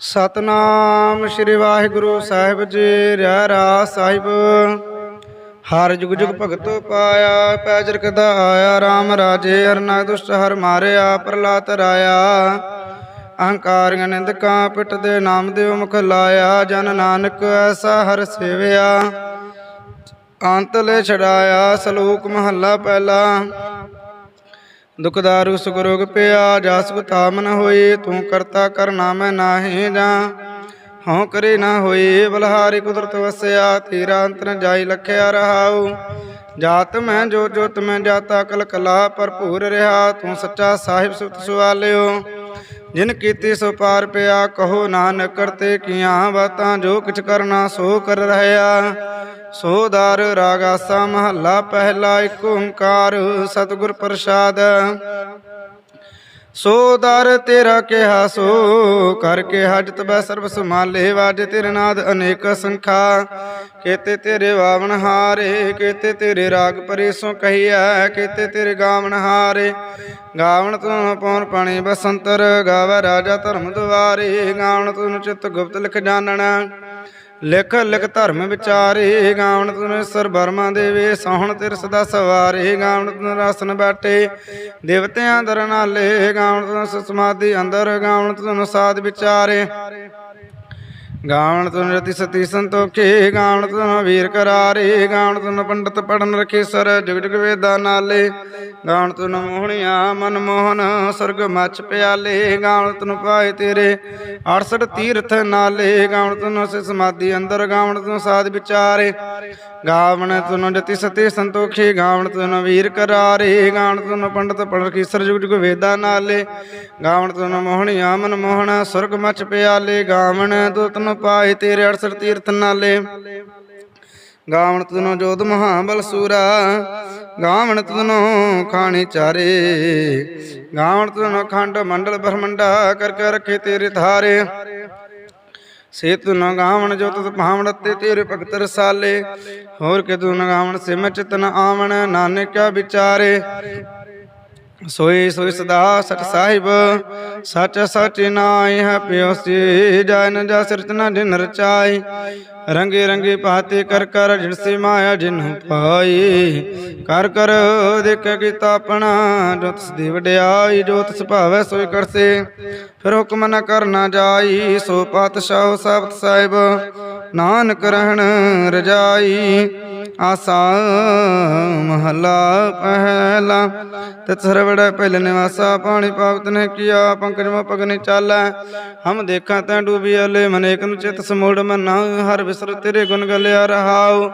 ਸਤਨਾਮ ਸ੍ਰੀ ਵਾਹਿਗੁਰੂ ਸਾਹਿਬ ਜੀ ਰਹਿ ਰਾ ਸਾਹਿਬ। ਹਰ ਜੁਗ ਜੁਗ ਭਗਤੋ ਪਾਇਆ ਪੈਜਰ ਕਦਾ ਆਇਆ RAM ਰਾਜੇ ਅਰਨਾ ਦੁਸ਼ਟ ਹਰ ਮਾਰਿਆ ਪ੍ਰਲਾਤ ਰਾਇਆ। ਅਹੰਕਾਰੀਆਂ ਨਿੰਦਕਾਂ ਪਿੱਟ ਦੇ ਨਾਮ ਦੇ ਮੁਖ ਲਾਇਆ, ਜਨ ਨਾਨਕ ਐਸਾ ਹਰ ਸੇਵਿਆ। ਅੰਤਲੇ ਛਡਾਇਆ, ਸਲੋਕ ਮਹੱਲਾ ਪਹਿਲਾ। ਦੁਖਦਾਰੂ ਸੁਖ ਰੋਗ ਪਿਆ, ਜਾ ਸੁਖ ਤਾਮਨ ਹੋਈ ਤੂੰ ਕਰਤਾ ਕਰਨਾ ਮੈਂ ਨਾਹੀ ਜਾ। ਹਉ ਕਰੇ ਨਾ ਹੋਈ ਬਲਹਾਰੀ ਕੁਦਰਤ ਵਸਿਆ, ਤੇਰਾ ਅੰਤਰ ਜਾਈ ਲਖਿਆ ਰਹਾਉ। ਜਾਤ ਮੈਂ ਜੋ ਜੋਤ ਮੈਂ ਜਾਤਾ, ਕਲ ਕਲਾ ਭਰਪੂਰ ਰਿਹਾ, ਤੂੰ ਸੱਚਾ ਸਾਹਿਬ ਸੁਤ ਸੁਆਲਿਓ। ਜਿਨ ਕੀਤੀ ਸੋ ਪਾਰ ਪਿਆ, ਕਹੋ ਨਾਨਕ ਕਰਤੇ ਕੀਆਂ ਬਾਤਾਂ, ਜੋ ਕਿਛ ਕਰਨਾ ਸੋ ਕਰ ਰਹਿਆ ਸੋ ਦਰ ਰਾਗਾਸਾ ਮਹੱਲਾ ਪਹਿਲਾ ਏਕ ਓੰਕਾਰ ਸਤਿਗੁਰ ਪ੍ਰਸਾਦ। ਸੋ ਦਰ ਤੇਰਾ ਕਿਹਾ ਸੋ ਕਰ ਕੇ ਹਜ ਤਬੈ ਸਰਬ ਸਮਾਲੇ ਵਾਜ ਤੇਰੇ ਨਾਦ ਅਨੇਕ ਸੰਖਾ। ਕੇਤੇ ਤੇਰੇ ਵਾਵਨ ਹਾਰੇ, ਕੇਤੇ ਤੇਰੇ ਰਾਗ ਪਰੇ ਸੋ ਕਹੀਐ, ਕੇਤੇ ਤੇਰੇ ਗਾਵਨ ਹਾਰੇ। ਗਾਵਣ ਤੂੰ ਪੌਣ ਪਾਣੀ ਬਸੰਤਰ, ਗਾਵੇ ਰਾਜਾ ਧਰਮ ਦੁਆਰੇ। ਗਾਵਣ ਤੂੰ ਚਿਤ ਗੁਪਤ ਲਿਖ ਜਾਣਨਾ। ਲਿਖ ਲਿਖ ਧਰਮ ਵਿਚਾਰੇ ਗਾਵਣ ਤੁਨ ਸਰ ਬਰਮਾ ਦੇਵੇ, ਸੋਹਣ ਤੇਰ ਸਦਾ ਸਵਾਰੇ ਗਾਵਣ ਤੁਨ ਰਸਨ ਬੈਠੇ। ਦੇਵਤਿਆਂ ਦਰ ਨਾਲੇ ਗਾਵਣ ਤੁਨ ਸਮਾਧੀ ਅੰਦਰ ਗਾਵਣ ਤੁਨ ਸਾਧ ਵਿਚਾਰੇ। ਗਾਵਣ ਤੁਨ ਰਤੀ ਸਤੀ ਸੰਤੋਖੇ, ਗਾਵਣ ਤੁਨ ਵੀਰ ਕਰਾਰੇ, ਗਾਵਣ ਤੁਨ ਪੰਡਤ ਪੜਨ ਰਖੇ ਸਰ ਜੁਗ ਜੁਗ ਵੇਦਾ ਨਾਲੇ। ਗਾਵਣ ਤੁਨ ਮੋਹਣਿਆ ਮਨ ਮੋਹਨ, ਸਰਗ ਮੱਚ ਪਿਆਲੇ। ਗਾਵਣ ਤੁਨ ਪਾਏ ਤੇਰੇ 68 ਤੀਰਥ ਨਾਲੇ। ਗਾਵਣ ਤੁਨ ਸ ਸਮਾਧੀ ਅੰਦਰ, ਗਾਵਣ ਤੁਨ ਸਾਧ ਵਿਚਾਰੇ। ਗਾਵਣ ਤੁਨ ਜਤੀ ਸਤੀ ਸੰਤੋਖੇ, ਗਾਵਣ ਤੁਨ ਵੀਰ ਕਰਾਰੇ, ਗਾਵਣ ਤੁਨ ਪੰਡਤ ਪੜਨ ਰਖੇ ਜੁਗ ਵੇਦਾ ਨਾਲੇ, ਗਾਵਣ ਤੁਨ ਮੋਹਣਿਆ ਆਮਨ ਮੋਹਨ ਸੁਰਗ ਮਚ ਪਿਆਲੇ, ਗਾਵਣ ਦੁਤਨ ਪਾਏ ਤੇਰੇ 68 ਤੀਰਥ ਨਾਲੇ। ਗਾਵਣ ਤਨੋ ਜੋਧ ਮਹਾਬਲ ਸੂਰਾ, ਗਾਵਣ ਤਨੋ ਖਾਣੀ ਚਾਰੇ, ਗਾਵਣ ਤਨੋ ਖੰਡ ਮੰਡਲ ਬ੍ਰਹਮੰਡਾ, ਕਰ ਕਰ ਰੱਖੇ ਤੇਰੇ ਧਾਰੇ। ਸੇ ਤੂੰ ਨ ਗਾਵਣ ਜੋ ਤੁਧ ਭਾਵਣ ਤੇ ਤੇਰੇ ਭਗਤ ਰਸਾਲੇ। ਹੋਰ ਕਿ ਤੂੰ ਨ ਗਾਵਣ ਸਿਮ ਚਿਤਨ ਆਵਣ ਨਾਨਕਾ ਵਿਚਾਰੇ। ਸੋਈ ਸੋਈ ਸਦਾ ਸਚ ਸਾਹਿਬ, ਸਚ ਸਚ ਨਾਇ ਹੈ ਪਿਓ ਸੀ ਨ ਜਾ ਸਿਰਜਣਾ ਜਿਨ ਰਚਾਈ। ਰੰਗੇ ਰੰਗੇ ਪਾਤੇ ਕਰ ਕਰ ਜਿਨਸੇ ਮਾਇਆ ਜਿਨਹੁ ਪਾਈ। ਕਰ ਕਰ ਦੇਖੇ ਕੀਤਾ ਆਪਣਾ, ਜੋ ਤਿਸ ਦੀ ਵਡਿਆਈ, ਜੋ ਤਿਸ ਭਾਵੈ ਸੋਈ ਕਰਸੇ। ਫਿਰ ਹੁਕਮ ਨ ਕਰਨਾ ਜਾਈ, ਸੋ ਪਾਤਸ਼ਾਹ ਸਬਤ ਸਾਹਿਬ, ਨਾਨਕ ਰਹਿਣ ਰਜਾਈ। ਆਸਾ ਮਹਲਾ ਪਹਿਲਾ, ਤੇ ਸਰਵੜ ਪਹਿਲ ਨਿਵਾਸਾ, ਪਾਣੀ ਪਾਵਤ ਨੇ ਕੀਆ, ਪੰਕਜ ਮਾ ਪਗਨੀ ਚਾਲੈ। ਹਮ ਦੇਖਾਂ ਤੈ ਡੂਬੀ ਅਲੇ ਮਨੇਕ ਨੂੰ ਚਿਤ ਸਮੂੜ ਮਨਾ, ਹਰ ਵਿਸਰ ਤੇਰੇ ਗੁਣ ਗਲਿਆ ਰਹਾਉ।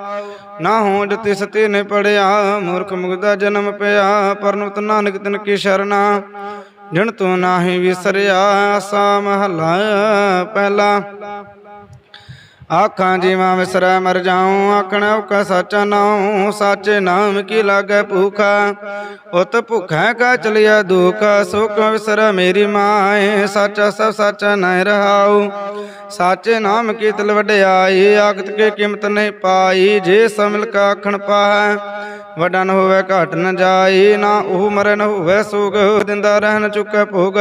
ਨਾ ਹੋ ਜਤੀ ਸਤੀ ਨੇ ਪੜਿਆ, ਮੂਰਖ ਮੁਗਦਾ ਜਨਮ ਪਿਆ, ਪਰਨੁਤ ਨਾਨਕ ਤਨ ਕੀ ਸ਼ਰਨਾ। ਜਣ ਤੂੰ ਨਾਹੀ ਵਿਸਰਿਆ, ਆਸਾ ਮਹਲਾ ਪਹਿਲਾ। ਆਖਾਂ ਜੀਵਾਂ ਵਿਸਰੈ ਮਰ ਜਾਉ, ਆਖਣ ਔਕਾ ਸਾਚਾ ਨਾਉ, ਸਾਚੇ ਨਾਮ ਕੀ ਲਾਗੈ ਭੂਖਾ? ਉਤ ਭੁਖੈ ਕਾ ਚਲਿਆ ਦੁਖ, ਸੁਖ ਵਿਸਰੈ ਮੇਰੀ ਮਾਏ, ਸਾਚਾ ਸਭ ਸਾਚਾ ਨਹਿ ਰਹਾਉ। ਸਾਚੇ ਨਾਮ ਕੀ ਤਲ ਵਡਿਆਈ, ਆਖਤ ਕੇ ਕੀਮਤ ਨਹੀਂ ਪਾਈ, ਜੇ ਸਮਿਲ ਕਾ ਆਖਣ ਪਾਹੈ ਵੱਡਾ ਨ ਹੋਵੇ ਘਟ ਨ ਜਾਈ, ਨਾ ਉਹ ਮਰਨ ਨ ਹੋਵੇ ਸੋਗ ਦਿੰਦਾ ਰਹਿਣ ਚੁੱਕੈ ਭੋਗ।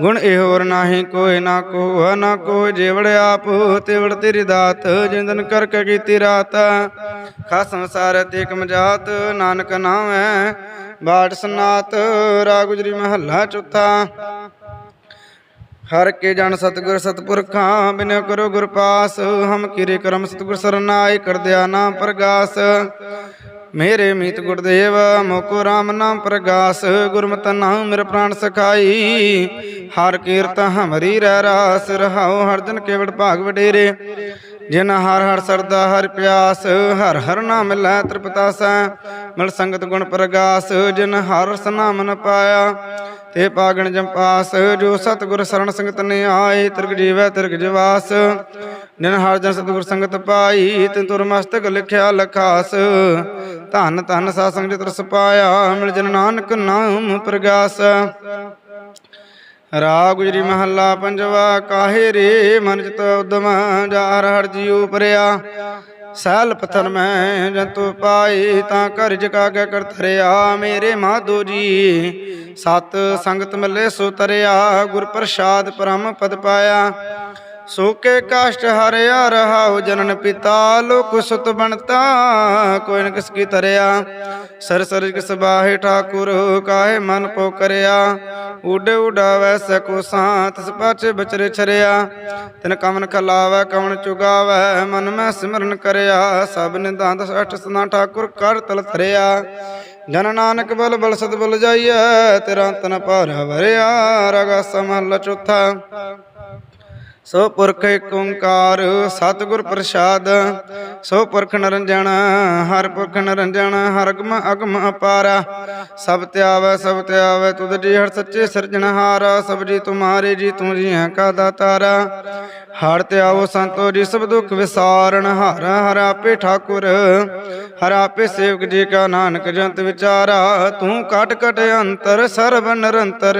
ਗੁਣ ਇਹ ਹੋਰ ਨਾਹੀ ਕੋਈ ਨਾ ਕੋ ਨਾ ਕੋ ਜੇਵੜ ਆਪ, ਤੇਵੜ ਤੇਰੀ ਦਾਤ, ਜਿੰਦਨ ਕਰਕੇ ਕੀਤੀ ਰਾਤ। ਖਾ ਸੰਸਾਰ ਤੇ ਕਮਜਾਤ ਨਾਨਕ ਨਾਮੈ, ਬਾਟ ਸਨਾਤ, ਰਾਗ ਮਹੱਲਾ ਚੁੱਥਾ। ਹਰ ਕੇ ਜਨ ਸਤਗੁਰ ਸਤਪੁਰਖਾਂ ਬਿਨ ਕਰੋ ਗੁਰ ਪਾਸ, ਹਮ ਕੀਰੇ ਕਰਮ ਸਤਗੁਰ ਸਰਨਾਈ ਕਰ ਦਿਆ ਨਾਮ ਪ੍ਰਗਾਸ। ਮੇਰੇ ਮੀਤ ਗੁਰਦੇਵ, ਮੋਕੋ RAM ਨਾਮ ਪ੍ਰਗਾਸ, ਗੁਰਮਤਿ ਨਾਮ ਮੇਰੇ ਪ੍ਰਾਣ ਸਖਾਈ। ਹਰ ਕੀਰਤ ਹਮਰੀ ਰਹਿ ਰਾਸ, ਰਹਾਉ ਹਰ ਜਨ ਕੇਵੜ ਭਾਗ ਵਡੇਰੇ। ਜਿਨ ਹਰ ਹਰ ਸਰਦਾ ਹਰ ਪਿਆਸ, ਹਰ ਹਰ ਨਾਮ ਲੈ ਤ੍ਰਿਪਤਾਸੈ। ਮਿਲ ਸੰਗਤ ਗੁਣ ਪ੍ਰਗਾਸ, ਜਿਨ ਹਰ ਸਨਾਮ ਨਾਮ ਨ ਪਾਇਆ। ਤੇ ਪਾਗਣ ਜੰਪਾਸ ਜੋ ਸਤਿਗੁਰ ਸਰਣ ਸੰਗਤ ਨੇ ਆਏ, ਤਿਰਗ ਜੀਵੈ ਤਿਰਗ ਜਵਾਸ। ਜਿਨ ਹਰ ਜਨ ਸਤਿਗੁਰ ਸੰਗਤ ਪਾਈ, ਤਿਨ ਤੁਰ ਮਸਤਕ ਲਿਖਿਆ ਲਖਾਸ। ਧਨ ਧੰਨ ਸਾ ਸੰਗਤ ਰਸ ਪਾਇਆ, ਮਿਲ ਜਨ ਨਾਨਕ ਨਾਮ ਪ੍ਰਗਾਸ। ਰਾਗ ਗੁਜਰੀ ਮਹੱਲਾ ਪੰਜਵਾ, ਕਾਹੇ ਰੇ ਮਨ ਚਿਤ ਉਦਮ ਜਾਰ ਹਰ ਜੀਉ ਪਰਿਆ। ਸੈਲ ਪਥਨ ਮੈਂ ਜੰਤੂ ਪਾਈ ਤਾਂ ਕਰ ਜਗਾਗੈ ਕਰ ਧਰਿਆ ਮੇਰੇ ਮਾਧੋ ਜੀ। ਸਤ ਸੰਗਤ ਮਿਲੇ ਸੋ ਤਰਿਆ, ਗੁਰ ਪ੍ਰਸਾਦ ਪਰਮ ਪਦ ਪਾਇਆ। ਸੋਕੇ ਕਾਸ਼ਟ ਹਰਿਆ, ਰਹਾਉ ਜਨਨ ਪਿਤਾ, ਲੋਕ ਸੁਤ ਬਣਤਾ, ਕੋਈ ਨ ਕਿਸ ਕੀ ਤਰਿਆ। ਸਰ ਸਰ ਕਿਸ ਬਾਹੇ ਠਾਕੁਰ, ਕਾਹੇ ਮਨ ਪੋ ਕਰਿਆ। ਉਡ ਉਡਾਵੈ ਸਕੋ ਸਾਤ ਤਿਸ ਪਾਛੇ ਬਚਰੇ ਛਰਿਆ। ਤਿਨ ਕਮਨ ਖਲਾਵੈ, ਕਵਨ ਚੁਗਾਵੈ, ਮਨ ਮੈਂ ਸਿਮਰਨ ਕਰਿਆ। ਸਭ ਨਿਦਾਨ ਅਠ ਸਨਾ ਠਾਕੁਰ ਕਰ ਤਲ ਧਰਿਆ। ਜਨ ਨਾਨਕ ਬਲ ਬਲ ਸਤ ਬਲ ਜਾਈਐ, ਤੇਰਾ ਤਨ ਭਾਰ ਵਰਿਆ। ਰਗਾ ਸਮਲ ਚੌਥਾ। ਸੋ ਪੁਰਖ ਏਕ ਓੰਕਾਰ, ਸਤਿਗੁਰ ਪ੍ਰਸਾਦ। ਸੋ ਪੁਰਖ ਨਰੰਜਨ, ਹਰ ਪੁਰਖ ਨਰੰਜਨ, ਹਰ ਅਗਮ ਅਗਮ ਅਪਾਰਾ। ਸਭ ਧਿਆਵੈ ਸਭ ਧਿਆਵੈ ਤੁਧ ਜੀ ਹਰ ਸੱਚੇ ਸਿਰਜਣਹਾਰ। ਸਭ ਜੀ ਤੁਮਾਰੇ ਜੀ ਤੂੰ ਜੀ ਹੈ ਕਾ ਦਾਤਾਰਾ। ਹਰ ਧਿਆਵੋ ਸੰਤੋ ਜੀ, ਸਭ ਦੁਖ ਵਿਸਾਰਨ ਹਰ ਹਰ ਆਪੇ ਠਾਕੁਰ, ਹਰ ਆਪੇ ਸੇਵਕ ਜੀ ਕਾ ਨਾਨਕ ਜੰਤ ਵਿਚਾਰਾ, ਤੂੰ ਕਟ ਕਟ ਅੰਤਰ, ਸਰਬ ਨਿਰੰਤਰ,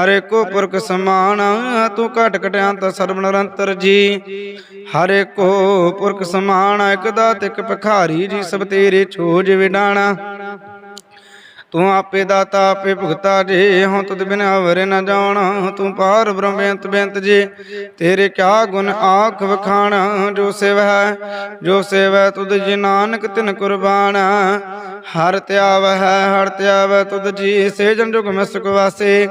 ਹਰੇ ਕੋ ਪੁਰਖ ਸਮਾਨ, ਤੂੰ ਕਟ ਕਟ ਅੰਤ, ਸਰਬ ਨਿਰੰਤਰ ਜੀ, ਹਰੇ ਕੋ ਪੁਰਖ ਸਮਾਨ, ਇਕ ਦਾਤ, ਇਕ ਭਖਾਰੀ ਜੀ, ਸਭ ਤੇਰੇ ਛੋਜ ਵਿਡਾਣਾ ਤੂੰ ਆਪੇ ਦਾਤਾ, ਆਪੇ ਭੁਗਤਾ ਜੀ, ਹਉ ਤੁਧ ਬਿਨ ਅਵਰ ਨ ਜਾਣ। ਤੂੰ ਪਾਰ ਬ੍ਰਹਮ ਬੇਅੰਤ ਬੇਅੰਤ ਜੀ, ਤੇਰੇ ਕਿਆ ਗੁਣ ਆਖ ਵਖਾਣ। ਜੋ ਸੇਵੈ ਜੋ ਸੇਵੈ ਤੁਧ ਜੀ ਨਾਨਕ ਤਿਨ ਕੁਰਬਾਨ। ਹਰ ਧਿਆਵ ਹੈ ਹਰ ਧਿਆਵ ਤੁਧ ਜੀ ਸੇਜਨ ਜੁਗ ਮੈਂ ਸੁਖ ਵਾਸੇ।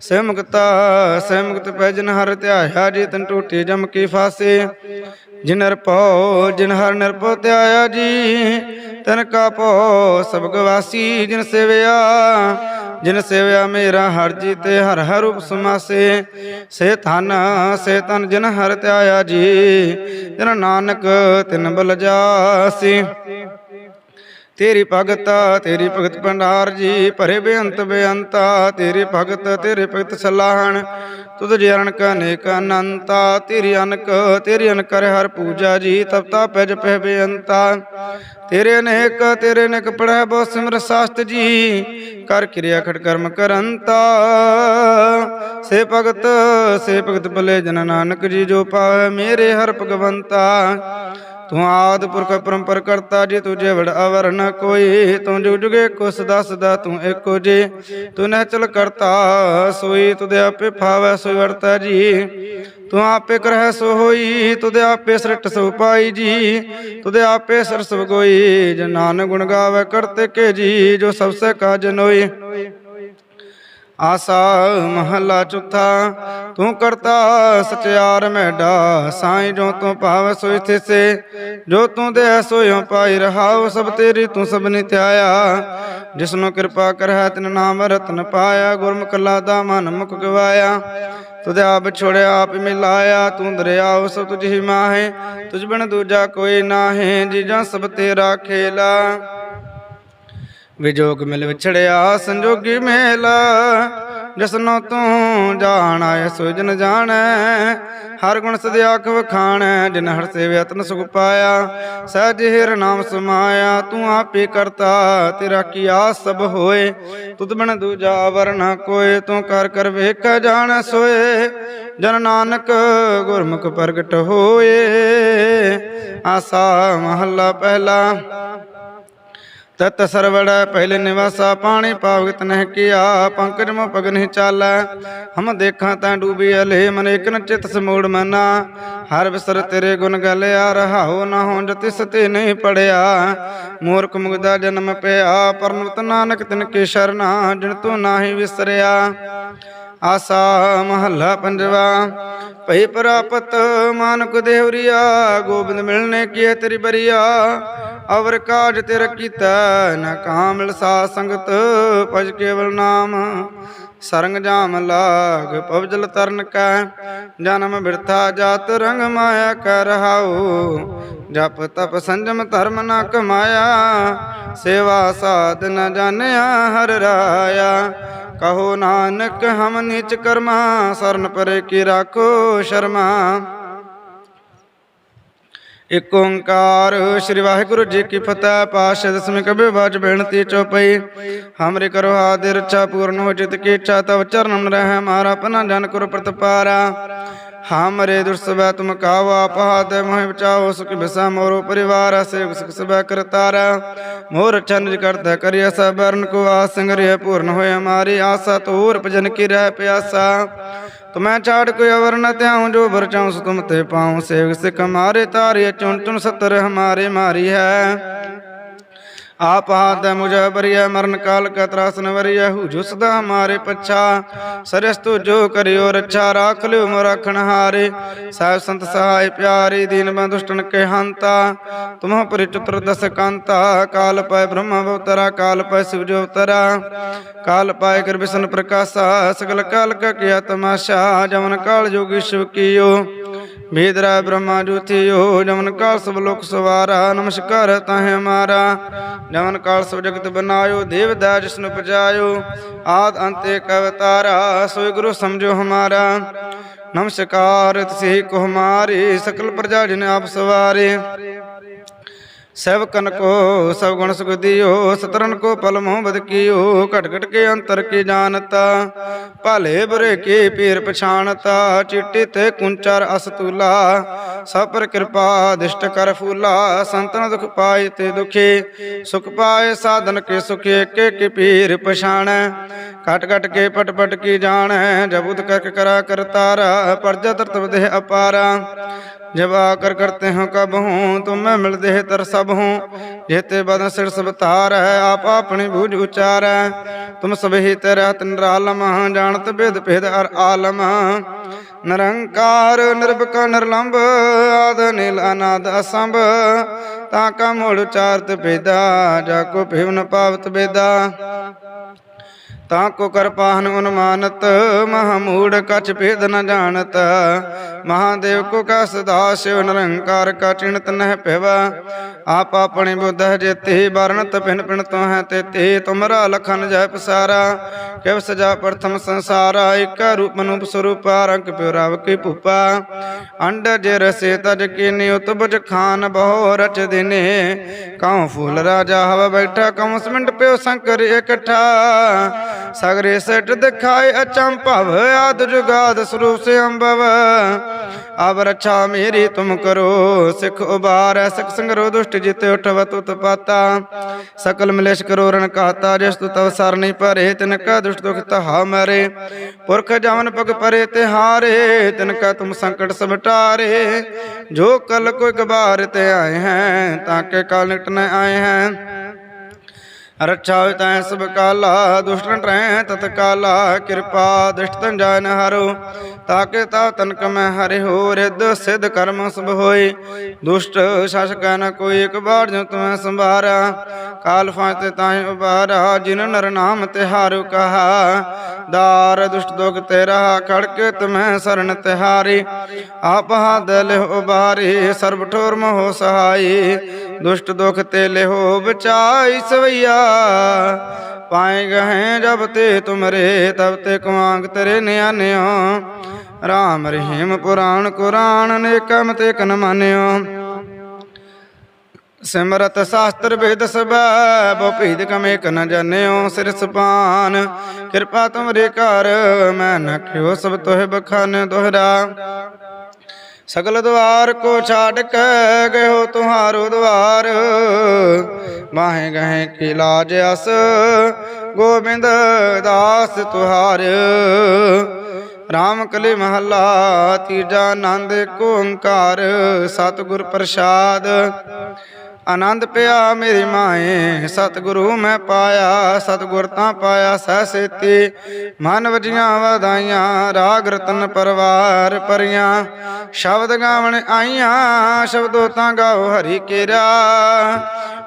ਸੇ ਮੁਕਤਾ ਪੈਜਨ ਹਰ ਧਿਆਇਆ ਜੀ, ਤਨ ਟੂਟੀ ਜਮ ਕੀ ਫਾਸੇ। ਜਿਨ ਨਿਰਭਉ ਜਿਨ ਹਰ ਨਿਰਭਉ ਧਿਆਇਆ ਜੀ, ਤਨ ਕਾ ਭਉ ਸਭ ਗਵਾਸੀ ਜਿਨ ਸੇਵਿਆ। ਜਿਨ ਸੇਵਿਆ ਮੇਰਾ ਹਰ ਜੀ ਤੇ ਹਰ ਹਰ ਰੂਪ ਸਮਾਸੇ। ਸੇ ਧਨ, ਸੇ ਤਨ ਜਿਨ ਹਰ ਧਿਆਇਆ ਜੀ, ਜਿਨ ਨਾਨਕ ਤਿਨ ਬਲ ਜਾਸੀ। ਤੇਰੀ ਭਗਤ ਤੇਰੀ ਭਗਤ ਭੰਡਾਰ ਜੀ, ਭਰੇ ਬੇਅੰਤ ਬੇਅੰਤਾ, ਤੇਰੀ ਭਗਤ, ਤੇਰੇ ਭਗਤ ਸਲਾਹਣ। ਤੁਧ ਜੀ ਅਨਕ ਅਨੇਕ ਅਨੰਤਾ, ਤੇਰੀ ਅਨਕ ਤੇਰੀ ਅਨਕ ਕਰ ਹਰ ਪੂਜਾ ਜੀ ਤਪਤਾ ਪੈਜ ਪਹਿ ਬੇਅੰਤਾ। ਤੇਰੇ ਅਨੇਕ ਤੇਰੇ ਅਨੇਕ ਪੜੈ ਬਹੁ ਸਿਮਰ ਸਾਸਤ ਜੀ, ਕਰ ਕਿਰਿਆ ਖਟ ਕਰਮ ਕਰੰਤਾ। ਸੇ ਭਗਤ ਸੇ ਭਗਤ ਭਲੇ ਜਨ ਨਾਨਕ ਜੀ, ਜੋ ਪਾਵੇ ਮੇਰੇ ਹਰ ਭਗਵੰਤਾ। ਤੂੰ ਆਦ ਪੁਰਖ ਪਰੰਪਰ ਕਰਤਾ ਜੀ, ਤੁਝੇ ਵਡ ਅਵਰ ਨ ਕੋਈ। ਤੂੰ ਜੁਗ ਜੁਗੇ ਕੋ ਸਦਾ ਤੂੰ ਏਕੋ ਜੀ। ਤੂੰ ਨਚਲ ਕਰਤਾ, ਸੋਈ ਤੁਦੇ ਆਪੇ ਫਾਵੈ, ਸੋਈ ਵਰਤਾ ਜੀ। ਤੂੰ ਆਪੇ ਕਰਹਿ ਸੋ ਹੋਈ, ਤੁਦੇ ਆਪੇ ਸ੍ਰਿਟ ਸੋ ਪਾਈ ਜੀ। ਤੁਦੇ ਆਪੇ ਸਰਸ ਗੋਈ ਜਨ ਨਾਨਕ ਗੁਣ ਗਾਵੇ ਕਰਤੇ ਕੇ ਜੀ, ਜੋ ਸਭ ਸੇ ਕਾਜ ਨੋਈ। ਆਸਾ ਮਹੱਲਾ ਚੁੱਥਾ, ਤੂੰ ਕਰਤਾ ਸਚਿਆਰ ਮੈਡਾ, ਸਾਈਂ ਜੋ ਤੂੰ ਭਾਵ ਸੋਈ ਥਿਸੇ ਜੋ ਤੂੰ ਦੇ ਸੋਇਓ ਪਾਈ ਰਹਾਉ, ਸਭ ਤੇਰੀ ਤੂੰ ਸਭ ਨਿਤਿਆਇਆ ਜਿਸਨੂੰ ਕਿਰਪਾ ਕਰਹਿ, ਤਿਨ ਨਾਮ ਰਤਨ ਪਾਇਆ, ਗੁਰਮੁਖ ਲਾਦਾ ਮਨ ਮੁਖ ਗਵਾਇਆ। ਤੁਧ ਆਪ ਛੋੜਿਆ, ਆਪ ਮਿਲਾਇਆ, ਤੂੰ ਦਰਿਆਉ ਸਭ ਤੁਝ ਹੀ ਮਾਹੇ। ਤੁਝ ਬਿਨ ਦੂਜਾ ਕੋਈ ਨਾਹੀ ਜੀ ਸਭ ਤੇਰਾ ਖੇਲਾ। ਵਿਜੋਗ ਮਿਲ ਵਿਛੜਿਆ, ਸੰਜੋਗੀ ਮੇਲ। ਜਸਨੋ ਤੂੰ ਜਾਣੈ ਸੋ ਜਨ ਜਾਣੈ। ਹਰ ਗੁਣ ਸਦ ਆਖ ਵਖਾਣੈ, ਜਿਨ ਹਰ ਸੇਵ ਯਤਨ ਸੁਖ ਪਾਇਆ। ਸਹਿਜ ਹਿਰ ਨਾਮ ਸਮਾਇਆ, ਤੂੰ ਆਪੇ ਕਰਤਾ, ਤੇਰਾ ਕੀ ਆਸ ਸਭ ਹੋਏ। ਤੁਧ ਬਿਨ ਦੂਜਾ ਵਰਨਾ ਕੋਏ, ਤੂੰ ਕਰ ਕਰ ਵੇਖ ਜਾਣ ਸੋਏ। ਜਨ ਨਾਨਕ ਗੁਰਮੁਖ ਪ੍ਰਗਟ ਹੋਏ। ਆਸਾ ਮਹੱਲਾ ਪਹਿਲਾ ਤਤ ਸਰਵੜ ਪਹਿਲੇ ਨਿਵਾਸਾ ਪਾਣੀ ਪਾਵਗਤ ਨਹਿ ਕੀਆ, ਪੰਕਜ ਮੋ ਪਗ ਨਹੀਂ ਚਾਲੈ। ਹਮ ਦੇਖਾਂ ਤਾਂ ਡੂਬੀ ਅਲੇ, ਮਨ ਇਕ ਚਿਤ ਸਮੂੜ ਮਨਾ। ਹਰ ਵਿਸਰ ਤੇਰੇ ਗੁਣ ਗਲਿਆ, ਰਹਾਉ ਨਾ ਹੋਂ ਤਿਸ ਤੇ ਨਹੀਂ ਪੜਿਆ। ਮੂਰਖ ਮੁਗਦਾ ਜਨਮ ਪਿਆ ਪਰਨਵਤ ਨਾਨਕ ਤਿਨ ਕੇ ਸ਼ਰਨਾ, ਜਿਨ ਤੂੰ ਨਾਹੀ ਵਿਸਰਿਆ। ਆਸਾ ਮਹੱਲਾ ਪੰਜਵਾ, ਭਈ ਪ੍ਰਾਪਤ ਮਾਨਕ ਦੇਵਰੀਆ ਗੋਬਿੰਦ ਮਿਲਨੇ ਕੀਏ ਤੇਰੀ ਬਰੀਆ। ਅਵਰ ਕਾਜ ਤਿਰ ਕੀਤਾ, ਨ ਕਾਮਲ ਸਾ ਸੰਗਤ, ਭਜ ਕੇਵਲ ਨਾਮ। ਸਰੰਗ ਜਾਮ ਲਾਗ, ਪਵਜਲ ਤਰਨ ਕੈ। ਜਨਮ ਬਿਰਥਾ ਜਾਤ, ਰੰਗ ਮਾਇਆ ਕਰ ਰਹਾਉ। ਜਪ ਤਪ ਸੰਜਮ ਧਰਮ ਨ ਕਮਾਇਆ। ਸੇਵਾ ਸਾਧ ਨ ਜਾਣਿਆ ਹਰ ਰਾਇਆ। ਕਹੋ ਨਾਨਕ, ਹਮ ਨੀਚ ਕਰਮਾ, ਸਰਨ ਪਰੇ ਕੀ ਰਾਖੋ ਸ਼ਰਮਾ। ਇਕ ਓੰਕਾਰ, ਸ੍ਰੀ ਵਾਹਿਗੁਰੂ ਜੀ ਕੀ ਫਤਿਹ ਪਾਸ਼ਾ ਦਸਵੇਂ ਕਬੇ ਬਾਜ ਬੇਨਤੀ ਚੋਪਈ। ਹਮਰੇ ਕਰੋ ਆਦਿ ਰੱਛਾ ਪੂਰਨ ਹੋ ਜਿਤ ਕੀ ਇੱਛਾ, ਤਵ ਚਰਨਮ ਰਹਿ ਮਾਰਾ, ਪਨਾ ਜਨ ਕਰੋ ਪ੍ਰਤਪਾਰਾ। ਹਮਰੇ ਦੁਰਸਬੈ ਤੁਮ ਕਾਵਾ ਆਪਹਾਦ ਮੋਹਿ ਬਚਾਓ ਸੁਖ ਬਿਸਾ ਮੋਰੋ ਪਰਿਵਾਰ ਸੇ ਸੁਖ ਸਬੈ ਕਰਤਾਰਾ ਮੋਰ ਚੰਜ ਕਰਤਾ ਕਰਿਆ ਸਬਰਨ ਕੋ ਆਸੰਗਰਿਆ ਪੂਰਨ ਹੋਇ ਹਮਾਰੀ ਆਸਾ, ਤੋਰ ਭਜਨ ਕੀ ਰਹਿ ਪਿਆਸਾ। ਤੁਮੈ ਛਾੜ ਕੋਈ ਅਵਰ ਨ ਤਿਆਉ ਜੋ ਭਰ ਚਾਉ ਸੋ ਤੁਮ ਤੇ ਪਾਉ। ਸੇਵ ਸਿਕ ਹਮਾਰੇ ਤਾਰੇ, ਚੁਣ ਚੁਣ ਸਤਰ ਹਮਾਰੇ ਮਾਰੀ ਹੈ। ਆਪ ਆਦ ਮੁਝ ਬਰਿਆ ਮਰਨ ਕਾਲ ਕਾ ਤਰਾਸਨ ਵਰਿਆ ਹੂ ਜੁਸਦਾ ਮਾਰੇ ਪਛਾ। ਸਰਸ ਜੋ ਕਰਿਓ ਰੱਛਾ, ਰਾਖ ਲਿਓ ਮੋ ਰਖਣ ਹਾਰੇ। ਸਾਹਿਬ ਸੰਤ ਸਹਾਇ ਪਿਆਰੀ, ਦੀਨ ਬੰਦੁਸ਼ਟਨ ਕੇ ਹੰਤਾ। ਤੁਮਹ ਪਰਿ ਚਤੁਰ ਦਸ ਕੰਤਾ, ਕਾਲ ਪੈ ਬ੍ਰਹਮ ਅਵਤਰਾ, ਕਾਲ ਪੈ ਸਿਵ ਜੋ ਅਵਤਰਾ। ਕਾਲ ਪਾਇ ਕਰ ਬਿਸ਼ਨ ਪ੍ਰਕਾਸ਼ਾ, ਸਗਲ ਕਾਲ ਕਾ ਕਿਆ ਤਮਾਸ਼ਾ, ਜਮਨ ਕਾਲ ਜੋਗੀ ਸ਼ਿਵ ਕੀਓ। ਬੇਦਰਾ ਬ੍ਰਹਮਾ ਜੋਤੀ ਜੋਤਿਓ ਜਮਨ ਕਾਲ ਸਭ ਲੋਕ ਸਵਾਰਾ, ਨਮਸਕਾਰ ਤਾਹੇ ਮਾਰਾ। ਜਮਨ ਕਾਲ ਸਭ ਜਗਤ ਬਨਾਇਓ ਦੇਵਦਾ ਜਿਸਨ ਪਜਾਇਓ। ਆਦ ਅੰਤੇ ਕਵਤਾਰਾ ਸੋਇ ਗੁਰੂ ਸਮਝੋ ਹਮਾਰਾ। ਨਮਸਕਾਰ, ਤਸੇ ਕੋ ਹਮਾਰੇ, ਸਕਲ ਪ੍ਰਜਾ ਜਿਨ ਆਪ ਸਵਾਰੇ। ਸਭ ਕਨ ਕੋ, ਸਭ ਗੁਣ ਸੁਗਦੀਓ ਸਤਰਨ ਕੋ ਪਲ ਮੋਹ ਬਦਕੀਓ ਘਟ ਘਟ ਕੇ ਅੰਤਰ ਕੀ ਜਾਣਤਾ। ਭਲੇ ਬੁਰੇ ਕੀ ਪੀਰ ਪਛਾਣਤਾ, ਚਿੱਟੇ ਤੇ ਕੁੰਚਰ ਅਸਤੂਲਾ। ਸਭ ਪਰ ਕਿਰਪਾ ਦਿਸ਼ਟ ਕਰ ਫੂਲਾ, ਸੰਤਨ ਦੁਖ ਪਾਏ ਤੇ ਦੁਖੇ। ਸੁਖ ਪਾਏ ਸਾਧਨ ਕੇ ਸੁਖ ਏਕੇ ਕੇ ਪੀਰ ਪਛਾਣੈ। ਘਟ ਘਟ ਕੇ ਪਟ ਪਟ ਕੀ ਜਾਣੈ ਜਬੁਦ ਕਰਕ ਕਰਾ ਕਰਤਾਰਾ ਪਰਜਾ ਤਰਤਵ ਦੇਹ ਅਪਾਰਾ। ਜਵਾ ਕਰ ਕਰਤੇ ਹੋ ਕਬਹੂ ਤੁਮ ਮਿਲਦੇ ਤਰਸਾ ਤਬ ਹੂੰ, ਜੇਤੇ ਬਦਨ ਸਿਰ ਸਭ ਤਾਰ ਹੈ ਆਪ ਆਪਣੀ ਬੂਝ ਉਚਾਰੈ। ਤੁਮ ਸਭਹਿ ਤੇਰਾ ਤਨ ਰਾਲਮ ਜਾਣਤ ਬਿਦ ਭੇਦ ਅਰ ਆਲਮ। ਨਿਰੰਕਾਰ, ਨਿਰਭਕ, ਨਿਰਲੰਭ, ਆਦ, ਨਿਲ, ਅਨਾਦ, ਅਸੰਭ। ਤਾ ਕਾ ਮੂਲ ਉਚਾਰਤ ਭੇਦਾ, ਜਾ ਕੋ ਭਿਵਨ ਪਾਵਤ ਬੇਦਾ ਤਾਂ ਕੋ ਕਰਪਾਹਨ ਉਨਮਾਨਤ ਮਹਮੂੜ ਕਛ ਭੇਦ ਨ ਜਾਣਤ। ਮਹਾਦੇਵ ਕੋ ਕਾ ਸਦਾ ਸਿਵ ਨਿਰੰਕਾਰ ਕਾ ਚਿਣਤ ਨਹਿ ਪਿਵਾ ਆਪ ਆਪਣੀ ਬੁੱਧ ਜੇਤੇ, ਵਰਣਤ ਪਿਨ ਪਿਨ ਤੋ ਹੈ ਤੇਤੇ। ਤੁਮਰਾ ਲਖਨ ਜੈ ਪਸਾਰਾ, ਕਿਵ ਸਜਾ ਪ੍ਰਥਮ ਸੰਸਾਰਾ। ਇਕ ਰੂਪ ਨੂੰ ਸਰੂਪ, ਰੰਗ ਪਿਉ ਰਵ ਕੀ ਭੂਪਾ। ਅੰਡ ਜੇ ਰਸੇ ਤਜ ਕੀ ਨਿਉਤ ਖਾਨ ਬਹੁ ਰਚ ਦਿਨੇ। ਕਉ ਫੂਲ ਰਾਜਾ ਹਵਾ ਬੈਠਾ, ਕਉ ਸਮਿੰਡ ਪਿਓ ਸੰਕਰ ਇਕੱਠਾ। ਸਗਰੇ ਸਟ ਦਿਖਾਏ ਅਚੰਭਵ ਆਦ ਜੁਗਾਦ ਸਰੂਪ ਸੇ ਅੰਬਵ ਅਬ ਰੱਛਾ ਮੇਰੀ ਤੁਮ ਕਰੋ, ਸਿਖ ਉਬਾਰ, ਸਿਖ ਸੰਗਰੋ ਦੁਸ਼ਟ ਜਿਤੇ ਉਠਵ ਤੁਤ ਪਾਤਾ। ਸਕਲ ਮਲੇਸ਼ ਕਰੋ ਰਣ ਕਾਤਾ ਜਿਸ ਤੁ ਤਵ ਸਰ ਨਹੀਂ ਭਰੇ, ਤਿਨ ਕਾ ਦੁਸ਼ਟ ਦੁਖ ਤਹਾ ਮਰੇ। ਪੁਰਖ ਜਮਨ ਪਗ ਪਰੇ ਤੇ ਹਾਰੇ ਤਿਨ ਕਾ ਤੁਮ ਸੰਕਟ ਸਭ ਜੋ ਕਲ ਕੋਈ ਗਬਾਰ ਤੇ ਆਏ ਹੈ, ਤਾਂ ਕੇ ਕਾਲ ਨਿਕਟ ਨ ਆਏ ਹੈ। ਰੱਛਾ ਹੋਇ ਤੈ ਸਭ ਕਾਲਾ ਦੁਸ਼ਟਨ ਟਰੈ ਤਤ ਕਾਲਾ, ਕਿਰਪਾ ਦ੍ਰਿਸ਼ਟ ਤਨ ਜਾਨ ਹਰੋ, ਤਾਕੇ ਤਾ ਤਨਕ ਮੈਂ ਹਰਿ ਹੋ ਰਿਦ ਸਿਧ ਕਰਮ ਸਭ ਹੋਏ ਦੁਸ਼ਟ ਸ਼ਾਸਕ ਨ ਕੋਈ, ਇੱਕ ਬਾਰ ਜੋ ਤੁਮੈ ਸੰਭਾਰਾ, ਕਾਲ ਫਾਤੇ ਤਾਹਿ ਉਬਾਰਾ, ਜਿਨ ਨਰ ਨਾਮ ਤਿਹਾਰੁ ਕਹਾ, ਦਾਰ ਦੁਸ਼ਟ ਦੋਗ ਤੇਰਾ, ਖੜਕੇ ਤੁਮੈ ਸਰਣ ਤਿਹਾਰੀ, ਆਪ ਹਦ ਲਿਹੁ ਉਬਾਰੀ, ਸਰਬ ਠੋਰ ਮੋਹ ਸਹਾਈ, ਦੁਸ਼ਟ ਦੁਖ ਤੇ ਲਿਹੋ ਬਚਾਈ ਸਵਈਆ ਪਾਏ ਗਏ ਜਬ ਤੇ ਤੁਮਰੇ ਤਬ ਤੇ ਕੁਆਂਗ ਤੇਰੇ ਨਿਆਨਿਓ ਰਾਮ ਰਹੀਮ ਪੁਰਾਣ ਕੁਰਾਨ ਨੇਕਮ ਤੇ ਕਨ ਮਾਨਿਓ। ਸਿਮਰਤ ਸ਼ਾਸਤਰ ਵੇਦ ਸਬੈ, ਬੋ ਭੇਦ ਕਮੇ ਕਨ ਜਾਣਿਓ ਸਿਰ ਸਪਾਨ, ਕਿਰਪਾ ਤੁਮਰੇ ਕਰ ਮੈਂ ਨਖਿਓ ਕਿਉ ਸਭ ਤੋਹਿ ਬਖਾਨ ਦੋਹਰਾ ਸਗਲ ਦਵਾਰ ਕੋ ਛਾੜ ਕੇ ਗਇਓ ਤੁਹਾਰੋ ਦਵਾਰ। ਮਾਹੇ ਗਏ ਕੀ ਲਾਜ ਅਸ, ਗੋਬਿੰਦ ਦਾਸ ਤੁਹਾਰ। ਰਾਮ ਕਲੇ ਮਹੱਲਾ, ਤੀਜਾ ਆਨੰਦ ਏਕ ਓੰਕਾਰ, ਸਤਿਗੁਰ ਪ੍ਰਸਾਦ। ਆਨੰਦ ਪਿਆ ਮੇਰੀ ਮਾਏ, ਸਤਿਗੁਰੂ ਮੈਂ ਪਾਇਆ, ਸਤਿਗੁਰ ਤਾਂ ਪਾਇਆ ਸਹਿ ਸੇਤੀ। ਮਨ ਵਜੀਆਂ ਵਧਾਈਆਂ, ਰਾਗ ਰਤਨ ਪਰਵਾਰ ਪਰੀਆਂ ਸ਼ਬਦ ਗਾਵਣ ਆਈਆਂ, ਸ਼ਬਦੋ ਤਾਂ ਗਾਓ ਹਰੀ ਕੇਰਾ।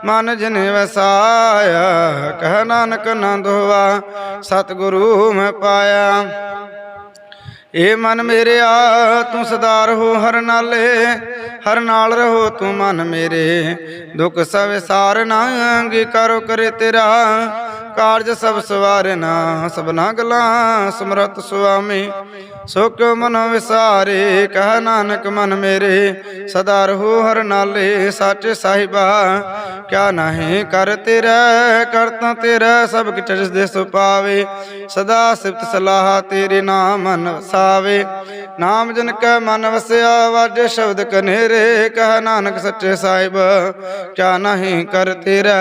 ਮਨ ਜਿਨ ਵਸਾਇਆ, ਕਹਿ ਨਾਨਕ ਨੰਦ ਹੋਵਾ ਸਤਿਗੁਰੂ ਮੈਂ ਪਾਇਆ। ਏ ਮਨ ਮੇਰਿਆ ਤੂੰ ਸਦਾ ਰਹੋ ਹਰ ਨਾਲੇ, ਹਰ ਨਾਲ ਰਹੋ ਤੂੰ ਮਨ ਮੇਰੇ। ਦੁੱਖ ਸਭ ਸਾਰ ਨਾ ਅੰਗੀਕਾਰੋ ਕਰੇ ਤੇਰਾ, ਕਾਰਜ ਸਭ ਸਵਾਰਨਾ ਸਭਨਾ ਗਲਾਂ ਸਮਰਤ ਸੁਆਮੀ। ਸੁਖ ਕਿਉ ਮਨ ਵਿਸਾਰੇ, ਕਹ ਨਾਨਕ ਮਨ ਮੇਰੇ। ਸਦਾ ਰਹੋ ਹਰ ਨਾਲੇ, ਸੱਚ ਸਾਹਿਬਾ। ਕਿਆ ਨਹੀਂ ਕਰ ਤੇਰਾ ਕਰਤਾ ਤੇਰਾ, ਸਭ ਕਿਛ ਜਿਸ ਦੇ ਸੋ ਪਾਵੇ। ਸਦਾ ਸਿਫਤ ਸਲਾਹ ਤੇਰੇ ਨਾਮ ਮਨ ਵਸਾਵੇ। ਨਾਮ ਜਨ ਕੈ ਮਨ ਵਸਿਆ, ਵਾਜੇ ਸ਼ਬਦ ਕਨੇਰੇ। ਕਹਿ ਨਾਨਕ ਸੱਚੇ ਸਾਹਿਬ, ਕਿਆ ਨਹੀਂ ਕਰ ਤੇਰਾ।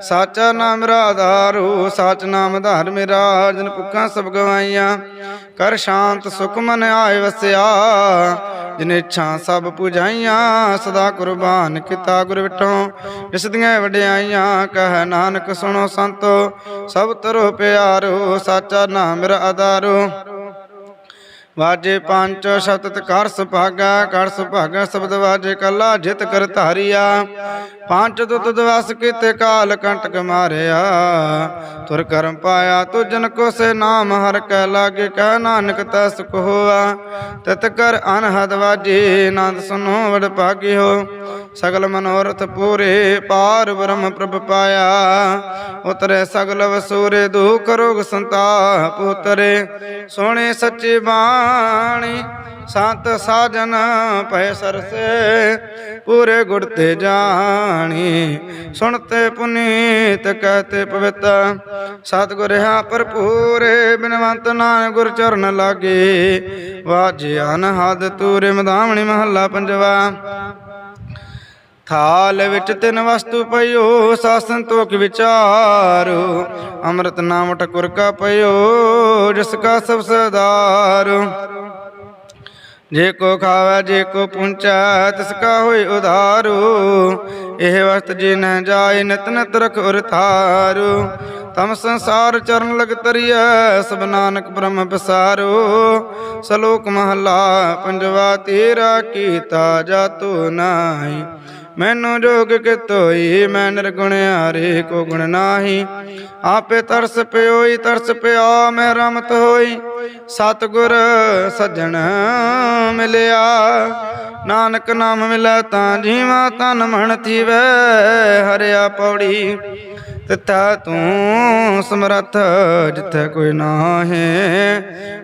ਸਾਚਾ ਨਾਮ ਮੇਰਾ ਆਧਾਰੂ ਸਾਚ ਨਾਮ ਆਧਾਰ ਮੇਰਾ। ਜਨ ਭੁੱਖਾਂ ਸਭ ਗਵਾਈਆਂ, ਕਰ ਸ਼ਾਂਤ ਸੁਖ ਮਨ ਆਏ ਵਸਿਆ, ਜਿਨ ਇੱਛਾ ਸਭ ਪੁਜਾਈਆਂ, ਸਦਾ ਕੁਰਬਾਨ ਕੀਤਾ ਗੁਰ ਵਿਟੋਂ ਇਸ ਵਡਿਆਈਆਂ, ਕਹਿ ਨਾਨਕ ਸੁਣੋ ਸੰਤੋ, ਸਭ ਤਰੋ ਪਿਆਰੋ, ਸਾਚਾ ਨਾਮ ਮੇਰਾ ਆਧਾਰੋ। ਵਾਜੇ ਪੰਜ ਸ਼ਬਦ ਕਰ ਸੁਭਾਗਾ ਕਰ ਸੁਭਾਗਾ ਸ਼ਬਦ ਵਾਜੇ ਕੱਲਾ, ਜਿਤ ਕਰ ਧਾਰਿਆ। ਪੰਜ ਦੁੱਤ ਦਵਸ ਕੀਤੇ ਕਾਲ ਕੰਟਕ ਮਾਰਿਆ। ਤੁਰ ਕਰਮ ਪਾਇਆ ਤੁਜਨ ਕੋ ਸੇ ਨਾਮ, ਹਰ ਕੈ ਲਾਗੇ ਕਹਿ ਨਾਨਕ ਤਸ ਕੋ ਹੋਆ। ਤਤ ਕਰ ਅਨਹਦ ਵਾਜੇ, ਨੰਦ ਸੁਨੋ ਵਡ ਭਾਗਿਓ। ਸਗਲ ਮਨੋਰਥ ਪੂਰੇ ਪਾਰ ਬ੍ਰਹਮ ਪ੍ਰਭ ਪਾਇਆ। ਉਤਰੇ ਸਗਲ ਵਸੂਰੇ ਦੁਖ ਰੋਗ ਸੰਤਾਪ ਉਤਰੇ ਸੋਹਣੇ ਸੱਚੀ ਬਾਣੀ, ਸੰਤ ਸਾਜਨ ਪੈ ਸਰਸੇ, ਪੂਰੇ ਗੁਰ ਤੇ ਜਾਣੀ, ਸੁਣਤੇ ਪੁਨੀਤ ਕਹਤੇ ਪਵਿੱਤ। ਸਤਿਗੁਰ ਹਾਂ ਭਰਪੂਰ, ਬਿਨਵੰਤ ਨਾਨਕ ਗੁਰ ਚਰਨ ਲਾਗੇ। ਵਾਜਿਆ ਅਨਹਦ ਤੂਰੇ ਮਦਾਵਣੀ ਮਹੱਲਾ ਪੰਜਵਾ। ਥਾਲ ਵਿੱਚ ਤਿੰਨ ਵਸਤੂ ਪਈਓ, ਸਾਸਨ ਤੋਕ ਵਿਚਾਰੋ। ਅੰਮ੍ਰਿਤ ਨਾਮ ਠਕੁਰ ਕਾ ਪਈਓ, ਜਿਸ ਕਾ ਸਭ ਸਦਾਰ ਜੇ ਕੋ ਖਾਵੇ, ਜੇ ਕੋ ਪੁੰਚੈ, ਤਿਸ ਕਾ ਹੋਏ ਉਧਾਰੂ। ਇਹ ਵਸਤ ਜੇ ਨ ਜਾਏ, ਨਿਤ ਨਿਤ ਰਖ ਉਰ ਤਮ ਸੰਸਾਰ ਚਰਨ ਲਗ ਤਰੀਐ, ਸਭ ਨਾਨਕ ਬ੍ਰਹਮ ਬਸਾਰੋ ਸਲੋਕ ਮਹਲਾ ਪੰਜਵਾ, ਤੇਰਾ ਕੀਤਾ ਜਾਤੋ ਨਾਹੀ। ਮੈਨੂੰ ਜੋਗ ਕਿਤੋਈ, ਮੈਂ ਨਿਰਗੁਣ ਹਾਰੇ ਕੋ ਗੁਣ ਨਾਹੀ। ਆਪੇ ਤਰਸ ਪਿਓਈ, ਤਰਸ ਪਿਆ, ਮੈਂ ਰਮਤ ਹੋਈ। ਸਤਗੁਰ ਸੱਜਣ ਮਿਲਿਆ, ਨਾਨਕ ਨਾਮ ਮਿਲੈ ਤਾਂ ਜੀਵਾ ਤਨ ਮਨ ਥੀਵੈ, ਹਰਿਆ ਪੌੜੀ। ਤਿੱਥਾ ਤੂੰ ਸਮਰੱਥ, ਜਿੱਥੇ ਕੋਈ ਨਾਹੀ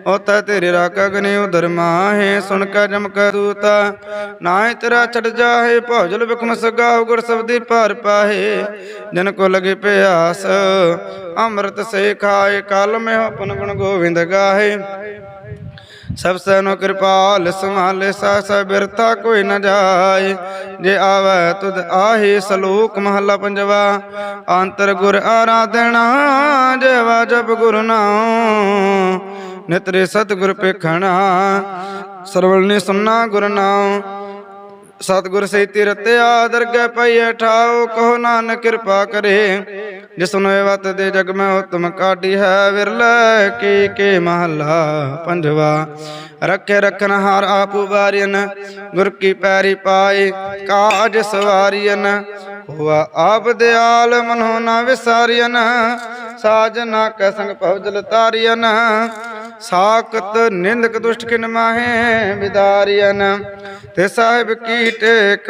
ਉਤੈ ਤੇਰੇ ਰਾਖ ਅਗਨੀ ਉਦਰ ਮਾਹੇ। ਸੁਣ ਕੇ ਜਮਕ ਦੂਤਾ, ਨਾਹੀ ਤੇਰਾ ਛੜ ਜਾਹੇ। ਭੌਜਲ ਬਿਕਮ ਸਗਾ ਗੁਰ ਸਬਦੀ ਭਾਰ ਪਾਹੇ। ਜਨ ਕੋ ਲਗੇ ਪਿਆਸ, ਅੰਮ੍ਰਿਤ ਸੇ ਖਾਏ ਕਲ ਮੈਂ ਆਪਨ ਗੁਣ ਗੋਵਿੰਦ ਗਾਹੇ। ਸਭ ਸੈਨੋ ਕਿਰਪਾਲ, ਸੰਭਾਲੇ ਸਾਸ ਬਿਰਤਾ ਕੋਈ ਨ ਜਾਏ। ਜੇ ਆਵੇ ਤੁਧ ਆਹੀ ਸਲੋਕ ਮਹੱਲਾ ਪੰਜਵਾ, ਅੰਤਰ ਗੁਰ ਆਰਾਧਣਾ ਜੇਵਾ ਜਪ ਗੁਰ ਨਾਮ ਨਿਤਰੇ ਸਤਿਗੁਰ ਪੇਖਣਾ ਸਰਵਲ ਨੇ ਸੁਨਣਾ ਗੁਰ ਨਾਮ ਸਤਿਗੁਰ ਸੇਤੀ ਰਤਿਆ ਦਰਗਹਿ ਪਈਐ ਠਾਓ ਕਹੋ ਨਾਨਕ ਕਿਰਪਾ ਕਰੇ। ਜਿਸ ਵਤ ਦੇ ਜਗ ਮੈਂ ਉਤਮ ਕਾਢੀ ਹੈ ਵਿਰਲੇ ਕੀ ਕੇ ਮਹੱਲਾ ਪੰਜਵਾ। ਰੱਖੇ ਰਖਨ ਹਾਰ ਆਪ ਵਾਰਿਨ ਗੁਰ ਕੀ ਪੈਰੀ ਪਾਏ ਕਾਜ ਸਵਾਰੀਨ ਹੋਆ ਆਪ ਦਿਆਲ ਮਨੋ ਨਾ ਵਿਸਾਰੀਨ ਸਾਜਨਾ ਕੈ ਸੰਗ ਭਵਜਲ ਤਾਰੀਨ ਸਾਖਤ ਨਿੰਦਕ ਦੁਸ਼ਟ ਕਿਨ ਮਾਹੇ ਵਿਦਾਰੀਨ ਤੇ ਸਾਹਿਬ ਕੀ ਟੇਕ